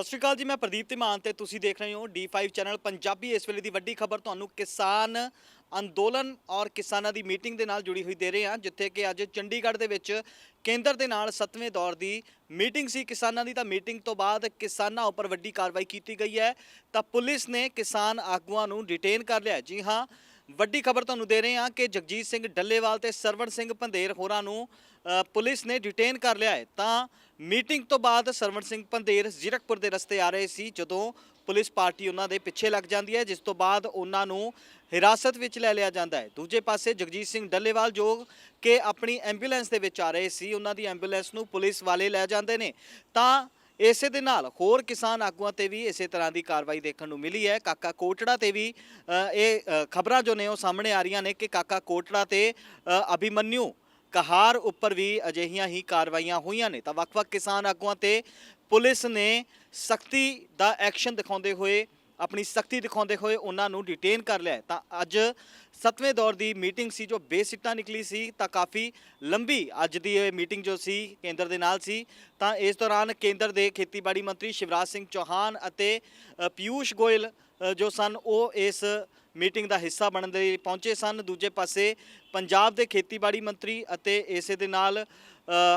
ਸਤਿ ਸ਼੍ਰੀ ਅਕਾਲ ਜੀ, ਮੈਂ ਪ੍ਰਦੀਪ ਤਿਮਾਨ ਤੇ ਤੁਸੀਂ ਦੇਖ ਰਹੇ ਹੋ D5 ਚੈਨਲ ਪੰਜਾਬੀ। ਇਸ ਵੇਲੇ ਦੀ ਵੱਡੀ ਖਬਰ ਤੁਹਾਨੂੰ ਕਿਸਾਨ ਅੰਦੋਲਨ ਔਰ ਕਿਸਾਨਾਂ ਦੀ ਮੀਟਿੰਗ ਦੇ ਨਾਲ ਜੁੜੀ ਹੋਈ ਦੇ ਰਹੇ ਹਾਂ, ਜਿੱਥੇ ਕਿ ਅੱਜ ਚੰਡੀਗੜ੍ਹ ਦੇ ਵਿੱਚ ਕੇਂਦਰ ਦੇ ਨਾਲ 7ਵੇਂ ਦੌਰ ਦੀ ਮੀਟਿੰਗ ਸੀ। ਕਿਸਾਨਾਂ ਦੀ ਤਾਂ ਮੀਟਿੰਗ ਤੋਂ ਬਾਅਦ ਕਿਸਾਨਾਂ ਉੱਪਰ ਵੱਡੀ ਕਾਰਵਾਈ ਕੀਤੀ ਗਈ ਹੈ। ਤਾਂ ਪੁਲਿਸ ਨੇ ਕਿਸਾਨ ਆਗੂਆਂ ਨੂੰ ਡਿਟੇਨ ਕਰ ਲਿਆ ਜੀ ਹਾਂ, ਵੱਡੀ ਖਬਰ ਤੁਹਾਨੂੰ ਦੇ ਰਹੇ ਹਾਂ ਕਿ ਜਗਜੀਤ ਸਿੰਘ ਡੱਲੇਵਾਲ ਤੇ ਸਰਵਣ ਸਿੰਘ ਪੰਧੇਰ ਹੋਰਾਂ ਨੂੰ ਪੁਲਿਸ ਨੇ ਡਿਟੇਨ ਕਰ ਲਿਆ ਹੈ। ਤਾਂ ਮੀਟਿੰਗ ਤੋਂ ਬਾਅਦ ਸਰਵਣ ਸਿੰਘ ਪੰਧੇਰ ਜ਼ੀਰਕਪੁਰ ਦੇ ਰਸਤੇ ਆ ਰਹੇ ਸੀ ਜਦੋਂ ਪੁਲਿਸ ਪਾਰਟੀ ਉਹਨਾਂ ਦੇ ਪਿੱਛੇ ਲੱਗ ਜਾਂਦੀ ਹੈ ਜਿਸ ਤੋਂ ਬਾਅਦ ਉਹਨਾਂ ਨੂੰ ਹਿਰਾਸਤ ਵਿੱਚ ਲੈ ਲਿਆ ਜਾਂਦਾ ਹੈ। ਦੂਜੇ ਪਾਸੇ ਜਗਜੀਤ ਸਿੰਘ ਡੱਲੇਵਾਲ ਜੋ ਕਿ ਆਪਣੀ ਐਂਬੂਲੈਂਸ ਦੇ ਵਿੱਚ ਆ ਰਹੇ ਸੀ ਉਹਨਾਂ ਦੀ ਐਂਬੂਲੈਂਸ ਨੂੰ ਪੁਲਿਸ ਵਾਲੇ ਲੈ ਜਾਂਦੇ ਨੇ। ਤਾਂ ਇਸੇ ਦੇ ਨਾਲ ਹੋਰ ਕਿਸਾਨ ਆਗੂਆਂ ਤੇ ਵੀ ਇਸੇ ਤਰ੍ਹਾਂ ਦੀ ਕਾਰਵਾਈ ਦੇਖਣ ਨੂੰ ਮਿਲੀ ਹੈ। ਕਾਕਾ ਕੋਟੜਾ ਤੇ ਵੀ ਇਹ ਖਬਰਾਂ ਜੋ ਨੇ ਉਹ ਸਾਹਮਣੇ ਆ ਰਹੀਆਂ ਨੇ ਕਿ ਕਾਕਾ ਕੋਟੜਾ ਤੇ ਅ, ਅਭਿਮਨਿਊ ਕਹਾਰ ਉੱਪਰ ਵੀ ਅਜਿਹੀਆਂ ਹੀ ਕਾਰਵਾਈਆਂ ਹੋਈਆਂ ਨੇ। ਤਾਂ ਵੱਖ-ਵੱਖ ਕਿਸਾਨ ਆਗੂਆਂ ਤੇ ਪੁਲਿਸ ਨੇ ਸਖਤੀ ਦਾ ਐਕਸ਼ਨ ਦਿਖਾਉਂਦੇ ਹੋਏ, ਆਪਣੀ ਸਖਤੀ ਦਿਖਾਉਂਦੇ ਹੋਏ ਉਹਨਾਂ ਨੂੰ ਡਿਟੇਨ ਕਰ ਲਿਆ ਤਾਂ ਅੱਜ ਸੱਤਵੇਂ ਦੌਰ ਦੀ ਮੀਟਿੰਗ ਸੀ ਜੋ ਬੇਸਿੱਟਾ ਨਿਕਲੀ ਸੀ, ਤਾਂ ਕਾਫੀ ਲੰਬੀ ਅੱਜ ਦੀ ਇਹ ਮੀਟਿੰਗ ਜੋ ਸੀ, ਕੇਂਦਰ ਦੇ ਨਾਲ ਸੀ। ਤਾਂ ਇਸ ਦੌਰਾਨ ਕੇਂਦਰ ਦੇ ਖੇਤੀਬਾੜੀ ਮੰਤਰੀ ਸ਼ਿਵਰਾਜ ਸਿੰਘ ਚੌਹਾਨ ਅਤੇ ਪਿਊਸ਼ ਗੋਇਲ ਜੋ ਸਨ, ਉਹ ਇਸ ਮੀਟਿੰਗ ਦਾ ਹਿੱਸਾ ਬਣਨ ਦੇ ਲਈ ਪਹੁੰਚੇ ਸਨ। ਦੂਜੇ ਪਾਸੇ ਪੰਜਾਬ ਦੇ ਖੇਤੀਬਾੜੀ ਮੰਤਰੀ ਅਤੇ ਇਸੇ ਦੇ ਨਾਲ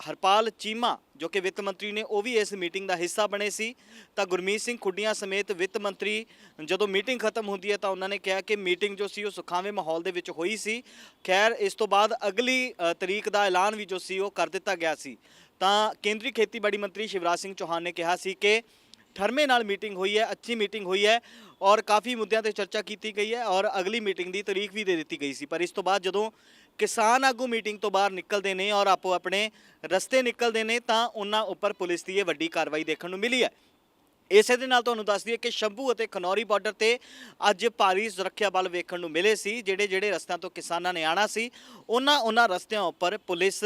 ਹਰਪਾਲ ਚੀਮਾ, ਜੋ ਕਿ ਵਿੱਤ ਮੰਤਰੀ ਨੇ, ਉਹ ਵੀ ਇਸ ਮੀਟਿੰਗ ਦਾ ਹਿੱਸਾ ਬਣੇ ਸੀ। ਤਾਂ ਗੁਰਮੀਤ ਸਿੰਘ ਖੁੱਡੀਆਂ ਸਮੇਤ ਵਿੱਤ ਮੰਤਰੀ, ਜਦੋਂ ਮੀਟਿੰਗ ਖਤਮ ਹੁੰਦੀ ਹੈ ਤਾਂ ਉਹਨਾਂ ਨੇ ਕਿਹਾ ਕਿ ਮੀਟਿੰਗ ਜੋ ਸੀ, ਉਹ ਸੁਖਾਵੇਂ ਮਾਹੌਲ ਦੇ ਵਿੱਚ ਹੋਈ ਸੀ। ਖੈਰ, ਇਸ ਤੋਂ ਬਾਅਦ ਅਗਲੀ ਤਰੀਕ ਦਾ ਐਲਾਨ ਵੀ ਜੋ ਸੀ, ਉਹ ਕਰ ਦਿੱਤਾ ਗਿਆ ਸੀ। ਤਾਂ ਕੇਂਦਰੀ ਖੇਤੀਬਾੜੀ ਮੰਤਰੀ ਸ਼ਿਵਰਾਜ ਸਿੰਘ ਚੌਹਾਨ ਨੇ ਕਿਹਾ ਸੀ ਕਿ ਠਰਮੇ ਨਾਲ ਮੀਟਿੰਗ ਹੋਈ ਹੈ, ਅੱਛੀ ਮੀਟਿੰਗ ਹੋਈ ਹੈ। ਔਰ ਕਾਫੀ ਮੁੱਦਿਆਂ ਤੇ ਚਰਚਾ ਕੀਤੀ ਗਈ ਹੈ ਔਰ ਅਗਲੀ ਮੀਟਿੰਗ ਦੀ ਤਾਰੀਖ ਵੀ ਦੇ ਦਿੱਤੀ ਗਈ ਸੀ। ਪਰ ਇਸ ਤੋਂ ਬਾਅਦ ਜਦੋਂ ਕਿਸਾਨ ਆਗੂ ਮੀਟਿੰਗ ਤੋਂ ਬਾਹਰ ਨਿਕਲਦੇ ਨੇ ਔਰ ਆਪੋ ਆਪਣੇ ਰਸਤੇ ਨਿਕਲਦੇ ਨੇ ਤਾਂ ਉਹਨਾਂ ਉੱਪਰ ਪੁਲਿਸ ਦੀ ਇਹ ਵੱਡੀ ਕਾਰਵਾਈ ਦੇਖਣ ਨੂੰ ਮਿਲੀ ਹੈ। ਇਸੇ ਦੇ ਨਾਲ ਤੁਹਾਨੂੰ ਦੱਸ ਦਈਏ ਕਿ ਸ਼ੰਭੂ ਅਤੇ ਖਨੌਰੀ ਬਾਰਡਰ ਤੇ ਅੱਜ ਭਾਰੀ ਸੁਰੱਖਿਆ ਬਲ ਵੇਖਣ ਨੂੰ ਮਿਲੇ ਸੀ ਜਿਹੜੇ ਜਿਹੜੇ ਰਸਤਿਆਂ ਤੋਂ ਕਿਸਾਨਾਂ ਨੇ ਆਣਾ ਸੀ ਉਹਨਾਂ ਉਹਨਾਂ ਰਸਤਿਆਂ ਉੱਪਰ ਪੁਲਿਸ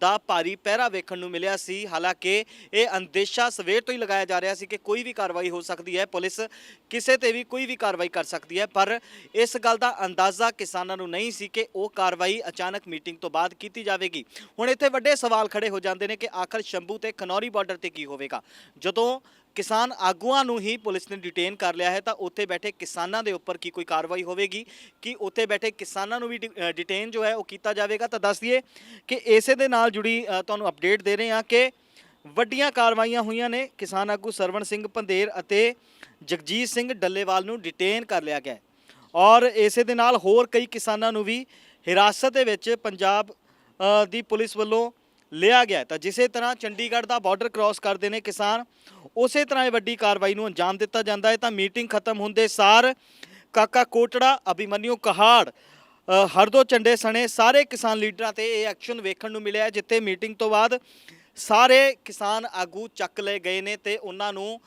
ਦਾ ਭਾਰੀ ਪਹਿਰਾ ਵੇਖਣ ਨੂੰ ਮਿਲਿਆ ਸੀ। ਹਾਲਾਂਕਿ ਇਹ ਅੰਦੇਸ਼ਾ ਸਵੇਰ ਤੋਂ ਹੀ ਲਗਾਇਆ ਜਾ ਰਿਹਾ ਸੀ ਕਿ ਕੋਈ ਵੀ ਕਾਰਵਾਈ ਹੋ ਸਕਦੀ ਹੈ। ਪੁਲਿਸ ਕਿਸੇ ਤੇ ਵੀ ਕੋਈ ਵੀ ਕਾਰਵਾਈ ਕਰ ਸਕਦੀ ਹੈ। ਪਰ ਇਸ ਗੱਲ ਦਾ ਅੰਦਾਜ਼ਾ ਕਿਸਾਨਾਂ ਨੂੰ ਨਹੀਂ ਸੀ ਕਿ ਉਹ ਕਾਰਵਾਈ ਅਚਾਨਕ ਮੀਟਿੰਗ ਤੋਂ ਬਾਅਦ ਕੀਤੀ ਜਾਵੇਗੀ। ਹੁਣ ਇੱਥੇ ਵੱਡੇ ਸਵਾਲ ਖੜੇ ਹੋ ਜਾਂਦੇ ਨੇ ਕਿ ਆਖਰ ਸ਼ੰਭੂ ਤੇ ਖਨੌਰੀ ਬਾਰਡਰ ਤੇ ਕੀ ਹੋਵੇਗਾ? ਜਦੋਂ ਕਿਸਾਨ ਆਗੂਆਂ ਨੂੰ ਹੀ ਪੁਲਿਸ ਨੇ ਡਿਟੇਨ ਕਰ ਲਿਆ ਹੈ, ਤਾਂ ਉੱਥੇ ਬੈਠੇ ਕਿਸਾਨਾਂ ਦੇ ਉੱਪਰ ਕੀ ਕੋਈ ਕਾਰਵਾਈ ਹੋਵੇਗੀ? ਕਿ ਉੱਥੇ ਬੈਠੇ ਕਿਸਾਨਾਂ ਨੂੰ ਵੀ ਡਿ- ਡਿਟੇਨ ਜੋ ਹੈ ਉਹ ਕੀਤਾ ਜਾਵੇਗਾ? ਤਾਂ ਦੱਸ ਦਈਏ ਕਿ ਇਸੇ ਦੇ ਨਾਲ ਜੁੜੀ ਤੁਹਾਨੂੰ ਅਪਡੇਟ ਦੇ ਰਹੇ ਹਾਂ ਕਿ ਵੱਡੀਆਂ ਕਾਰਵਾਈਆਂ ਹੋਈਆਂ ਨੇ। ਕਿਸਾਨ ਆਗੂ ਸਰਵਣ ਸਿੰਘ ਪੰਧੇਰ ਅਤੇ ਜਗਜੀਤ ਸਿੰਘ ਡੱਲੇਵਾਲ ਨੂੰ ਡਿਟੇਨ ਕਰ ਲਿਆ ਗਿਆ ਔਰ ਇਸੇ ਦੇ ਨਾਲ ਹੋਰ ਕਈ ਕਿਸਾਨਾਂ ਨੂੰ ਵੀ ਹਿਰਾਸਤ ਦੇ ਵਿੱਚ ਪੰਜਾਬ ਦੀ ਪੁਲਿਸ ਵੱਲੋਂ ਲਿਆ ਗਿਆ ਤਾਂ ਜਿਸੇ ਤਰ੍ਹਾਂ ਚੰਡੀਗੜ੍ਹ ਦਾ ਬਾਰਡਰ ਕ੍ਰਾਸ ਕਰਦੇ ਨੇ ਕਿਸਾਨ, ਉਸੇ ਤਰ੍ਹਾਂ ਇਹ ਵੱਡੀ ਕਾਰਵਾਈ ਨੂੰ ਅੰਜਾਮ ਦਿੱਤਾ ਜਾਂਦਾ ਹੈ। ਤਾਂ ਮੀਟਿੰਗ ਖਤਮ ਹੁੰਦੇ ਸਾਰ ਕਾਕਾ ਕੋਟੜਾ ਅਭਿਮਨਿਊ ਕਹਾੜ ਹਰਦੋ ਝੰਡੇ ਸਣੇ ਸਾਰੇ ਕਿਸਾਨ ਲੀਡਰਾਂ ਤੇ ਇਹ ਐਕਸ਼ਨ ਵੇਖਣ ਨੂੰ ਮਿਲਿਆ ਜਿੱਥੇ ਮੀਟਿੰਗ ਤੋਂ ਬਾਅਦ ਸਾਰੇ ਕਿਸਾਨ ਆਗੂ ਚੱਕ ਲਏ ਗਏ ਨੇ ਤੇ ਉਹਨਾਂ ਨੂੰ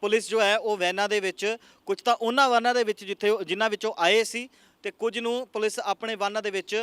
ਪੁਲਿਸ ਜੋ ਹੈ ਉਹ ਵੈਨਾਂ ਦੇ ਵਿੱਚ ਕੁਝ ਤਾਂ ਉਹਨਾਂ ਵਾਹਨਾਂ ਦੇ ਵਿੱਚ ਜਿੱਥੇ ਜਿਨ੍ਹਾਂ ਵਿੱਚੋਂ ਆਏ ਸੀ ਤੇ ਕੁਝ ਨੂੰ ਪੁਲਿਸ ਆਪਣੇ ਵਾਹਨਾਂ ਦੇ ਵਿੱਚ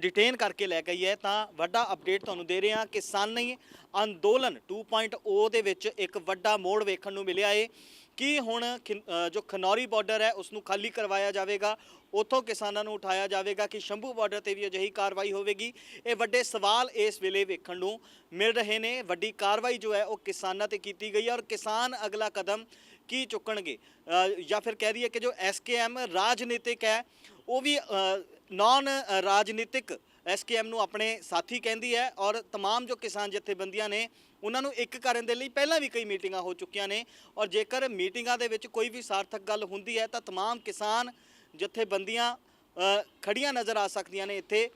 ਡਿਟੇਨ ਕਰਕੇ ਲੈ ਗਈ ਹੈ। ਤਾਂ ਵੱਡਾ ਅਪਡੇਟ ਤੁਹਾਨੂੰ ਦੇ ਰਹੇ ਹਾਂ ਕਿਸਾਨੀ ਅੰਦੋਲਨ 2.0 ਦੇ ਵਿੱਚ ਇੱਕ ਵੱਡਾ ਮੋੜ ਵੇਖਣ ਨੂੰ ਮਿਲਿਆ ਏ। ਕੀ ਹੁਣ ਖਿਨ- ਜੋ ਖਨੌਰੀ ਬਾਰਡਰ ਹੈ ਉਸ ਨੂੰ ਖਾਲੀ ਕਰਵਾਇਆ ਜਾਵੇਗਾ। ਉਥੋਂ ਕਿਸਾਨਾਂ ਨੂੰ ਉਠਾਇਆ ਜਾਵੇਗਾ ਕਿ ਸ਼ੰਭੂ ਬਾਰਡਰ ਤੇ ਵੀ ਅਜਿਹੀ ਕਾਰਵਾਈ ਹੋਵੇਗੀ। ਇਹ ਵੱਡੇ ਸਵਾਲ ਇਸ ਵੇਲੇ ਵੇਖਣ ਨੂੰ ਮਿਲ ਰਹੇ ਨੇ। ਵੱਡੀ ਕਾਰਵਾਈ ਜੋ ਹੈ, ਉਹ ਕਿਸਾਨਾਂ ਤੇ ਕੀਤੀ ਗਈ ਹੈ ਔਰ ਕਿਸਾਨ ਅਗਲਾ ਕਦਮ ਕੀ ਚੁੱਕਣਗੇ? ਜਾਂ ਫਿਰ ਕਹਿ ਰਹੀ ਹੈ ਕਿ ਜੋ ਐਸਕੇਐਮ ਰਾਜਨੀਤਿਕ ਹੈ, ਉਹ ਵੀ ਨਾਨ ਰਾਜਨੀਤਿਕ ਐਸਕੇਐਮ ਨੂੰ ਆਪਣੇ ਸਾਥੀ ਕਹਿੰਦੀ ਹੈ ਔਰ तमाम ਜੋ ਕਿਸਾਨ ਜਥੇਬੰਦੀਆਂ ਨੇ ਉਹਨਾਂ ਨੂੰ ਇੱਕ ਕਰਨ ਦੇ ਲਈ ਪਹਿਲਾਂ ਵੀ ਕਈ ਮੀਟਿੰਗਾਂ ਹੋ ਚੁੱਕੀਆਂ ਨੇ ਔਰ ਜੇਕਰ ਮੀਟਿੰਗਾਂ ਦੇ ਵਿੱਚ ਕੋਈ ਵੀ ਸਾਰਥਕ ਗੱਲ ਹੁੰਦੀ ਹੈ ਤਾਂ तमाम ਕਿਸਾਨ ਜਥੇਬੰਦੀਆਂ ਅ, ਖੜੀਆਂ ਨਜ਼ਰ ਆ ਸਕਦੀਆਂ ਨੇ ਇੱਥੇ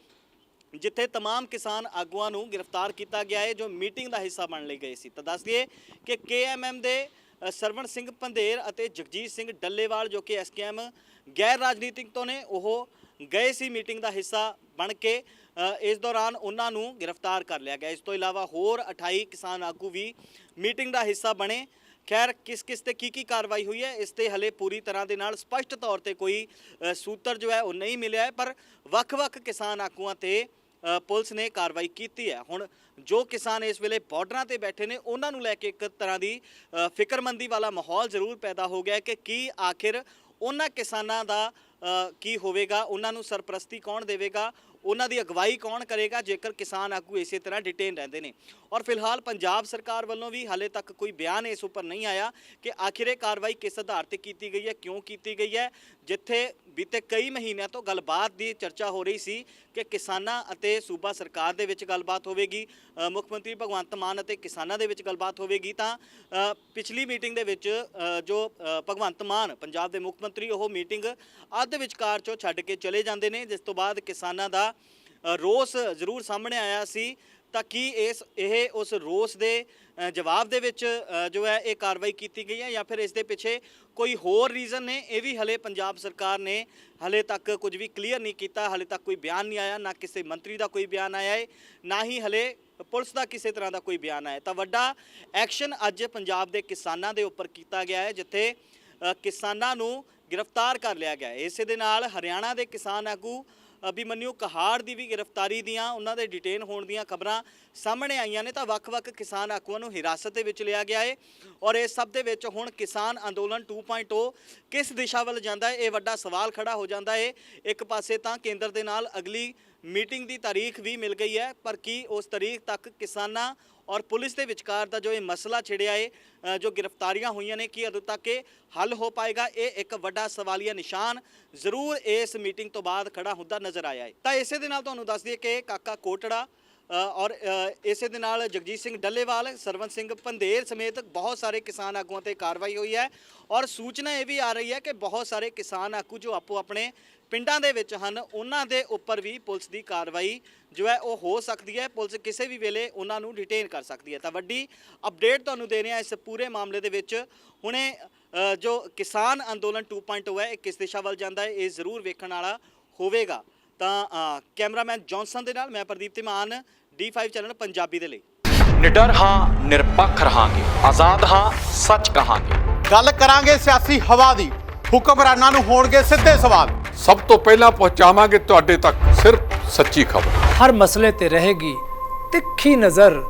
ਜਿੱਥੇ तमाम ਕਿਸਾਨ ਆਗੂਆਂ ਨੂੰ ਗ੍ਰਿਫਤਾਰ ਕੀਤਾ ਗਿਆ ਹੈ ਜੋ ਮੀਟਿੰਗ ਦਾ ਹਿੱਸਾ ਬਣ ਲਈ ਗਏ ਸੀ ਤਾਂ ਦੱਸ ਦਈਏ ਕਿ ਕੇਐਮਐਮ ਦੇ ਅ, ਸਰਵਣ ਸਿੰਘ ਪੰਧੇਰ ਅਤੇ ਜਗਜੀਤ ਸਿੰਘ ਡੱਲੇਵਾਲ ਜੋ ਕਿ ਐਸਕੇਐਮ ਗੈਰ ਰਾਜਨੀਤਿਕ ਤੋਂ ਨੇ ਉਹ ਗਏ ਸੀ ਮੀਟਿੰਗ ਦਾ ਹਿੱਸਾ ਬਣ ਕੇ ਅ, ਇਸ ਦੌਰਾਨ ਉਹਨਾਂ ਨੂੰ ਗ੍ਰਿਫਤਾਰ ਕਰ ਲਿਆ ਗਿਆ। ਇਸ ਤੋਂ ਇਲਾਵਾ ਹੋਰ 28 ਕਿਸਾਨ ਆਗੂ ਵੀ ਮੀਟਿੰਗ ਦਾ ਹਿੱਸਾ ਬਣੇ। ਖੈਰ, ਕਿਸ ਕਿਸ ਤੇ ਕੀ ਕੀ ਕਾਰਵਾਈ ਹੋਈ ਹੈ, ਇਸ ਤੇ ਹਲੇ ਪੂਰੀ ਤਰ੍ਹਾਂ ਦੇ ਨਾਲ ਸਪਸ਼ਟ ਤੌਰ ਤੇ ਕੋਈ ਸੂਤਰ ਜੋ ਹੈ ਉਹ ਨਹੀਂ ਮਿਲਿਆ ਹੈ, ਪਰ ਵੱਖ-ਵੱਖ ਕਿਸਾਨ ਆਗੂਆਂ ਤੇ ਪੁਲਿਸ ਨੇ ਕਾਰਵਾਈ ਕੀਤੀ ਹੈ। ਹੁਣ ਜੋ ਕਿਸਾਨ ਇਸ ਵੇਲੇ ਬਾਰਡਰਾਂ ਤੇ ਬੈਠੇ ਨੇ, ਉਹਨਾਂ ਨੂੰ ਲੈ ਕੇ ਇੱਕ ਤਰ੍ਹਾਂ ਦੀ ਫਿਕਰਮੰਦੀ ਵਾਲਾ ਮਾਹੌਲ ਜ਼ਰੂਰ ਪੈਦਾ ਹੋ ਗਿਆ ਕਿ ਕੀ ਆਖਿਰ ਉਹਨਾਂ ਕਿਸਾਨਾਂ ਦਾ ਕੀ ਹੋਵੇਗਾ, ਉਹਨਾਂ ਨੂੰ ਸਰਪ੍ਰਸਤੀ ਕੌਣ ਦੇਵੇਗਾ ਉਹਨਾਂ ਦੀ ਅਗਵਾਈ ਕੌਣ ਕਰੇਗਾ ਜੇਕਰ ਕਿਸਾਨ ਆਗੂ ਇਸੇ ਤਰ੍ਹਾਂ ਡਿਟੇਨ ਰਹਿੰਦੇ ਨੇ? ਔਰ ਫਿਲਹਾਲ ਪੰਜਾਬ ਸਰਕਾਰ ਵੱਲੋਂ ਵੀ ਹਾਲੇ ਤੱਕ ਕੋਈ ਬਿਆਨ ਇਸ ਉੱਪਰ ਨਹੀਂ ਆਇਆ ਕਿ ਆਖਿਰ ਕਾਰਵਾਈ ਕਿਸ ਆਧਾਰ ਤੇ ਕੀਤੀ ਗਈ ਹੈ, ਕਿਉਂ ਕੀਤੀ ਗਈ ਹੈ? ਜਿੱਥੇ ਬੀਤੇ ਕਈ ਮਹੀਨਿਆਂ ਤੋਂ ਗੱਲਬਾਤ ਦੀ ਚਰਚਾ ਹੋ ਰਹੀ ਸੀ ਕਿ ਕਿਸਾਨਾਂ ਅਤੇ ਸੂਬਾ ਸਰਕਾਰ ਦੇ ਵਿੱਚ ਗੱਲਬਾਤ ਹੋਵੇਗੀ ਮੁੱਖ ਮੰਤਰੀ ਭਗਵੰਤ ਮਾਨ ਅਤੇ ਕਿਸਾਨਾਂ ਦੇ ਵਿੱਚ ਗੱਲਬਾਤ ਹੋਵੇਗੀ ਤਾਂ ਪਿਛਲੀ ਮੀਟਿੰਗ ਦੇ ਵਿੱਚ ਜੋ ਭਗਵੰਤ ਮਾਨ ਪੰਜਾਬ ਦੇ ਮੁੱਖ ਮੰਤਰੀ, ਉਹ ਮੀਟਿੰਗ ਅੱਧ ਵਿਚਕਾਰ ਚੋਂ ਛੱਡ ਕੇ ਚਲੇ ਜਾਂਦੇ ਨੇ, ਜਿਸ ਤੋਂ ਬਾਅਦ ਕਿਸਾਨਾਂ ਦਾ ਰੋਸ ਜ਼ਰੂਰ ਸਾਹਮਣੇ ਆਇਆ ਸੀ, ਤਾਂ ਕੀ ਇਸ, ਇਹ ਉਸ ਰੋਸ ਦੇ ਜਵਾਬ ਦੇ ਵਿੱਚ ਜੋ ਹੈ ਇਹ ਕਾਰਵਾਈ ਕੀਤੀ ਗਈ ਹੈ ਜਾਂ ਫਿਰ ਇਸ ਦੇ ਪਿੱਛੇ ਕੋਈ ਹੋਰ ਰੀਜ਼ਨ ਨੇ? ਇਹ ਵੀ ਹਲੇ ਪੰਜਾਬ ਸਰਕਾਰ ਨੇ ਹਲੇ ਤੱਕ ਕੁਝ ਵੀ ਕਲੀਅਰ ਨਹੀਂ ਕੀਤਾ, ਹਲੇ ਤੱਕ ਕੋਈ ਬਿਆਨ ਨਹੀਂ ਆਇਆ, ਨਾ ਕਿਸੇ ਮੰਤਰੀ ਦਾ ਕੋਈ ਬਿਆਨ ਆਇਆ ਹੈ ਨਾ ਹੀ ਹਲੇ ਪੁਲਿਸ ਦਾ ਕਿਸੇ ਤਰ੍ਹਾਂ ਦਾ ਕੋਈ ਬਿਆਨ ਆਇਆ। ਤਾਂ ਵੱਡਾ ਐਕਸ਼ਨ ਅੱਜ ਪੰਜਾਬ ਦੇ ਕਿਸਾਨਾਂ ਦੇ ਉੱਪਰ ਕੀਤਾ ਗਿਆ ਹੈ, ਜਿੱਥੇ ਕਿਸਾਨਾਂ ਨੂੰ ਗ੍ਰਿਫਤਾਰ ਕਰ ਲਿਆ ਗਿਆ ਇਸੇ ਦੇ ਨਾਲ ਹਰਿਆਣਾ ਦੇ ਕਿਸਾਨ ਆਗੂ ਅਭਿਮਨਿਊ ਕਹਾੜ ਦੀ ਵੀ ਗ੍ਰਿਫਤਾਰੀ ਦੀਆਂ, ਉਹਨਾਂ ਦੇ ਡਿਟੇਨ ਹੋਣ ਦੀਆਂ ਖਬਰਾਂ ਸਾਹਮਣੇ ਆਈਆਂ ਨੇ, ਤਾਂ ਵੱਖ-ਵੱਖ ਕਿਸਾਨ ਆਗੂਆਂ ਨੂੰ ਹਿਰਾਸਤ ਦੇ ਵਿੱਚ ਲਿਆ ਗਿਆ ਹੈ ਔਰ ਇਸ ਸਭ ਦੇ ਵਿੱਚ ਹੁਣ ਕਿਸਾਨ ਅੰਦੋਲਨ 2.0 ਕਿਸ ਦਿਸ਼ਾ ਵੱਲ ਜਾਂਦਾ ਹੈ ਇਹ ਵੱਡਾ ਸਵਾਲ ਖੜਾ ਹੋ ਜਾਂਦਾ ਹੈ ਇੱਕ ਪਾਸੇ ਤਾਂ ਕੇਂਦਰ ਦੇ ਨਾਲ ਅਗਲੀ ਮੀਟਿੰਗ ਦੀ ਤਾਰੀਖ ਵੀ ਮਿਲ ਗਈ ਹੈ, ਪਰ ਕੀ ਉਸ ਤਾਰੀਖ ਤੱਕ ਕਿਸਾਨਾਂ ਔਰ ਪੁਲਿਸ ਦੇ ਵਿਚਕਾਰ ਦਾ ਜੋ ਇਹ ਮਸਲਾ ਛਿੜਿਆ ਹੈ ਜੋ ਗ੍ਰਿਫਤਾਰੀਆਂ ਹੋਈਆਂ ਨੇ, ਕੀ ਅਦੋਂ ਤੱਕ ਇਹ ਹੱਲ ਹੋ ਪਾਏਗਾ, ਇਹ ਇੱਕ ਵੱਡਾ ਸਵਾਲੀਆ ਨਿਸ਼ਾਨ ਜ਼ਰੂਰ ਇਸ ਮੀਟਿੰਗ ਤੋਂ ਬਾਅਦ ਖੜਾ ਹੁੰਦਾ ਨਜ਼ਰ ਆਇਆ ਹੈ ਤਾਂ ਇਸੇ ਦੇ ਨਾਲ ਤੁਹਾਨੂੰ ਦੱਸ ਦਈਏ ਕਿ ਕਾਕਾ ਕੋਟੜਾ ਔਰ ਇਸੇ ਦੇ ਨਾਲ ਜਗਜੀਤ ਸਿੰਘ ਡੱਲੇਵਾਲ ਸਰਵਨ ਸਿੰਘ ਪੰਧੇਰ ਸਮੇਤ ਬਹੁਤ ਸਾਰੇ ਕਿਸਾਨ ਆਗੂਆਂ ਤੇ ਕਾਰਵਾਈ ਹੋਈ ਹੈ। ਔਰ ਸੂਚਨਾ ਇਹ ਵੀ ਆ ਰਹੀ ਹੈ ਕਿ ਬਹੁਤ ਸਾਰੇ ਕਿਸਾਨ ਆਗੂ ਜੋ ਆਪੋ ਆਪਣੇ ਪਿੰਡਾਂ ਦੇ ਵਿੱਚ ਹਨ, ਉਹਨਾਂ ਦੇ ਉੱਪਰ ਵੀ ਪੁਲਿਸ ਦੀ ਕਾਰਵਾਈ ਜੋ ਹੈ ਉਹ ਹੋ ਸਕਦੀ ਹੈ। ਪੁਲਿਸ ਕਿਸੇ ਵੀ ਵੇਲੇ ਉਹਨਾਂ ਨੂੰ ਡਿਟੇਨ ਕਰ ਸਕਦੀ ਹੈ। ਤਾਂ ਵੱਡੀ ਅਪਡੇਟ ਤੁਹਾਨੂੰ ਦੇ ਰਹੇ ਹਾਂ ਇਸ ਪੂਰੇ ਮਾਮਲੇ ਦੇ ਵਿੱਚ। ਹੁਣੇ ਜੋ ਕਿਸਾਨ ਅੰਦੋਲਨ 2.0 ਹੈ, ਇਹ ਕਿਸ ਦਿਸ਼ਾ ਵੱਲ ਜਾਂਦਾ ਹੈ, ਇਹ ਜ਼ਰੂਰ ਵੇਖਣ ਵਾਲਾ ਹੋਵੇਗਾ। ਤਾਂ ਕੈਮਰਾਮੈਨ ਜੌਨਸਨ ਦੇ ਨਾਲ ਮੈਂ ਪ੍ਰਦੀਪ ਧੀਮਾਨ D5 ਚੈਨਲ ਪੰਜਾਬੀ ਦੇ ਲਈ। ਨਿਡਰ ਹਾਂ ਨਿਰਪੱਖ ਰਹਾਂਗੇ। ਆਜ਼ਾਦ ਹਾਂ ਸੱਚ ਕਹਾਂਗੇ। ਗੱਲ ਕਰਾਂਗੇ ਸਿਆਸੀ ਹਵਾ ਦੀ। ਹੁਕਮਰਾਨਾਂ ਨੂੰ ਹੋਣਗੇ ਸਿੱਧੇ ਸਵਾਲ। ਸਭ ਤੋਂ ਪਹਿਲਾਂ ਪਹੁੰਚਾਵਾਂਗੇ ਤੁਹਾਡੇ ਤੱਕ ਸਿਰਫ ਸੱਚੀ ਖਬਰ। ਹਰ ਮਸਲੇ ਤੇ ਰਹੇਗੀ ਤਿੱਖੀ ਨਜ਼ਰ।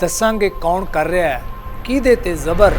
ਦੱਸਾਂਗੇ ਕੌਣ ਕਰ ਰਿਹਾ ਹੈ ਕਿਹਦੇ ਤੇ ਜ਼ਬਰ।